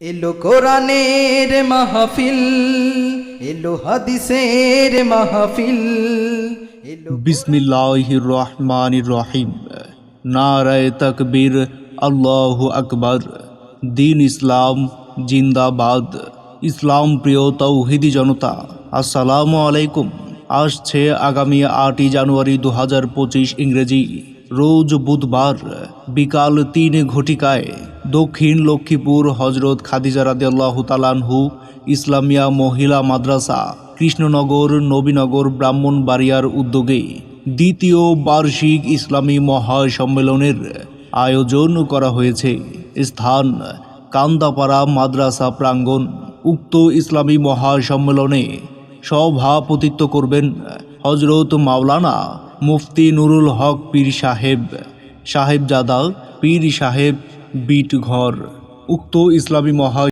এলো কোরআনের মাহফিল, এলো হাদিসের মাহফিল বিসমিল্লাহির রহমানির রহিম। নারায় তকবীর, আল্লাহ আকবর। দিন ইসলাম জিন্দাবাদ। ইসলাম প্রিয় তৌহিদি জনতা, আসসালামু আলাইকুম। আসছে আগামী আটই জানুয়ারি দু হাজার পঁচিশ ইংরেজি। রোজ বুধবার, বিকাল তিন ঘটিকায়। দক্ষিণ লক্ষ্মীপুর হজরত খাদিজা রাদিয়াল্লাহু তালানহু ইসলামিয়া মহিলা মাদ্রাসা, কৃষ্ণনগর, নবীনগর, ব্রাহ্মণবাড়িয়ার উদ্যোগে দ্বিতীয় বার্ষিক ইসলামী মহাসম্মেলনের আয়োজন করা হয়েছে। স্থান কান্দাপাড়া মাদ্রাসা প্রাঙ্গণ উক্ত ইসলামী মহাসম্মেলনে সভাপতিত্ব করবেন হজরত মাওলানা মুফতি নুরুল হক পীর সাহেব, সাহেবজাদা পীর সাহেব বিটঘর উক্ত ইসলামী মহা